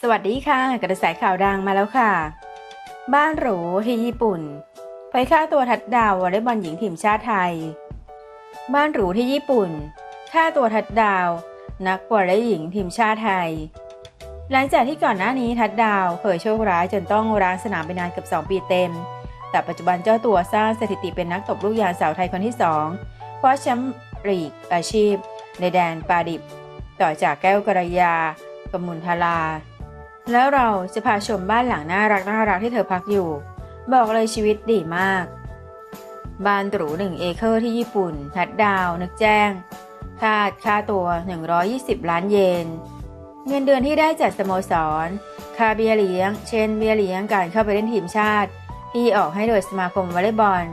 สวัสดีค่ะ กระแสข่าวดังมาแล้วค่ะ บ้านหรูที่ญี่ปุ่นไปฆ่าตัวทัดดาววอลเลย์บอลหญิงทีมชาติไทย บ้านหรูที่ญี่ปุ่นฆ่าตัวทัดดาว นักวอลเลย์หญิงทีมชาติไทย หลังจากที่ก่อนหน้านี้ทัดดาวเคยโชคร้ายจนต้องร้างสนามไปนานเกือบ2 ปีเต็ม แต่ปัจจุบันเจ้าตัวสร้างสถิติเป็นนักตบลูกยางสาวไทยคนที่2คว้าแชมป์ลีกอาชีพ ในแดนปาดิบ ต่อจากแก้วกระยากมุลทลา แล้วเราจะพาชมบ้านหลังน่ารักน่ารักที่เธอพักอยู่ บอกเลยชีวิตดีมาก บ้านหรูหนึ่งเอเคอร์ที่ญี่ปุ่นทัดดาว นึกแจ้ง คาดค่าตัว 120 ล้านเยน เงินเดือนที่ได้จากสโมสร ค่าเบี้ยเลี้ยง เช่น เบี้ยเลี้ยงการเข้าไปเล่นทีมชาติ ที่ออกให้โดยสมาคมวอลเลย์บอล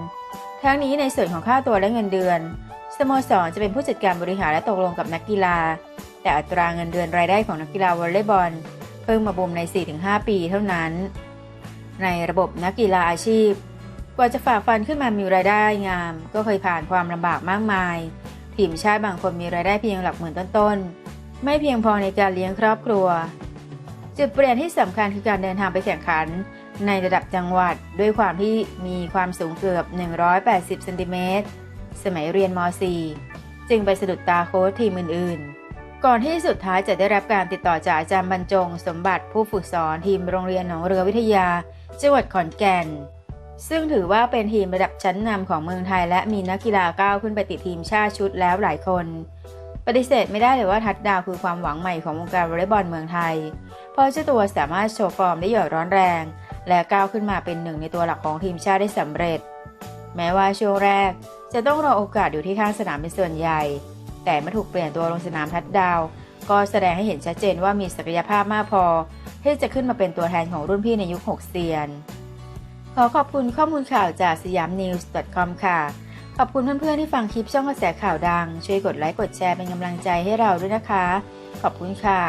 ทั้งนี้ในส่วนของค่าตัวและเงินเดือน สโมสรจะเป็นผู้จัดการบริหารและตกลงกับนักกีฬา แต่อัตราเงินเดือนรายได้ของนักกีฬาวอลเลย์บอล เพิ่งมาบูมใน 4-5 ปีเท่านั้น ในระบบนักกีฬาอาชีพ กว่าจะฝ่าฟันขึ้นมามีรายได้งาม ก็เคยผ่านความลำบากมากมาย ทีมชาติบางคนมีรายได้เพียงหลักหมื่นต้นๆ ไม่เพียงพอในการเลี้ยงครอบครัว จุดเปลี่ยนที่สำคัญคือการเดินทางไปแข่งขันในระดับจังหวัดด้วยความที่มีความสูงเกือบ 180 เซนติเมตร สมัยเรียนม .4 จึงไปสะดุดตาโค้ชทีมอื่นๆ ก่อนที่สุดท้ายจะได้รับการติดต่อจากอาจารย์บรรจง สมบัติผู้ฝึกสอนทีมโรงเรียนหนองเรือวิทยา จังหวัดขอนแก่น ซึ่งถือว่าเป็นทีมระดับชั้นนำของเมืองไทย และมีนักกีฬาก้าวขึ้นไปติดทีมชาติชุดแล้วหลายคน ปฏิเสธไม่ได้เลยว่าทัดดาวคือความหวังใหม่ของวงการวอลเลย์บอลเมืองไทย เพราะเจ้าตัวสามารถโชว์ฟอร์มได้อย่างร้อนแรง และก้าวขึ้นมาเป็นหนึ่งในตัวหลักของทีมชาติได้สำเร็จ แม้ว่าช่วงแรก จะต้องรอโอกาสอยู่ที่ข้างสนามเป็นส่วนใหญ่ แต่เมื่อถูกเปลี่ยนตัวลงสนามทัดดาว ก็แสดงให้เห็นชัดเจนว่ามีศักยภาพมากพอ ที่จะขึ้นมาเป็นตัวแทนของรุ่นพี่ในยุค6เซียน ขอขอบคุณข้อมูลข่าวจากสยามนิวส์ com ค่ะ ขอบคุณเพื่อนๆที่ฟังคลิปช่องกระแสข่าวดัง ช่วยกดไลค์กดแชร์เป็นกำลังใจให้เราด้วยนะคะ ขอบคุณค่ะ